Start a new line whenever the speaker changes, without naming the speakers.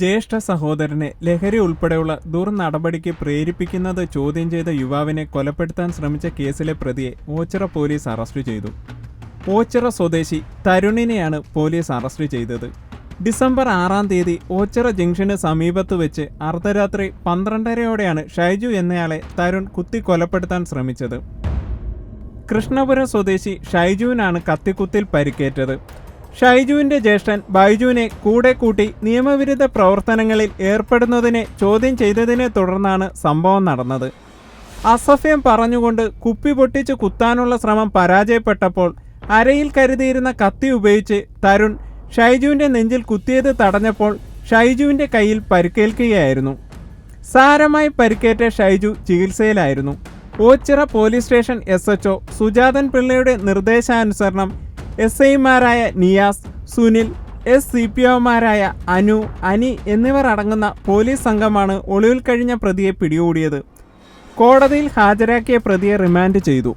ജ്യേഷ്ഠ സഹോദരനെ ലഹരി ഉൾപ്പെടെയുള്ള ദുർനടപടിക്ക് പ്രേരിപ്പിക്കുന്നത് ചോദ്യം ചെയ്ത യുവാവിനെ കൊലപ്പെടുത്താൻ ശ്രമിച്ച കേസിലെ പ്രതിയെ ഓച്ചിറ പോലീസ് അറസ്റ്റ് ചെയ്തു. ഓച്ചിറ സ്വദേശി തരുണിനെയാണ് പോലീസ് അറസ്റ്റ് ചെയ്തത്. ഡിസംബർ ആറാം തീയതി ഓച്ചിറ ജംഗ്ഷന് സമീപത്ത് വെച്ച് അർദ്ധരാത്രി പന്ത്രണ്ടരയോടെയാണ് ഷൈജു എന്നയാളെ തരുൺ കുത്തി കൊലപ്പെടുത്താൻ ശ്രമിച്ചത്. കൃഷ്ണപുരം സ്വദേശി ഷൈജുവിനാണ് കത്തിക്കുത്തിൽ പരിക്കേറ്റത്. ഷൈജുവിന്റെ ജ്യേഷ്ഠൻ ബൈജുവിനെ കൂടെ കൂട്ടി നിയമവിരുദ്ധ പ്രവർത്തനങ്ങളിൽ ഏർപ്പെടുന്നതിനെ ചോദ്യം ചെയ്തതിനെ തുടർന്നാണ് സംഭവം നടന്നത്. അസഫ്യം പറഞ്ഞുകൊണ്ട് കുപ്പി പൊട്ടിച്ച് കുത്താനുള്ള ശ്രമം പരാജയപ്പെട്ടപ്പോൾ അരയിൽ കരുതിയിരുന്ന കത്തി ഉപയോഗിച്ച് തരുൺ ഷൈജുവിന്റെ നെഞ്ചിൽ കുത്തിയത് തടഞ്ഞപ്പോൾ ഷൈജുവിന്റെ കയ്യിൽ പരിക്കേൽക്കുകയായിരുന്നു. സാരമായി പരിക്കേറ്റ ഷൈജു ചികിത്സയിലായിരുന്നു. Ochira police station S H O Sujathan പിള്ളയുടെ നിർദ്ദേശാനുസരണം എസ് ഐമാരായ Niyas Sunil S C P ഒമാരായ Anu Ani എന്നിവർ അടങ്ങുന്ന പോലീസ് സംഘമാണ് ഒളിവിൽ കഴിഞ്ഞ പ്രതിയെ പിടികൂടിയത്. കോടതിയിൽ ഹാജരാക്കിയ പ്രതിയെ റിമാൻഡ് ചെയ്തു.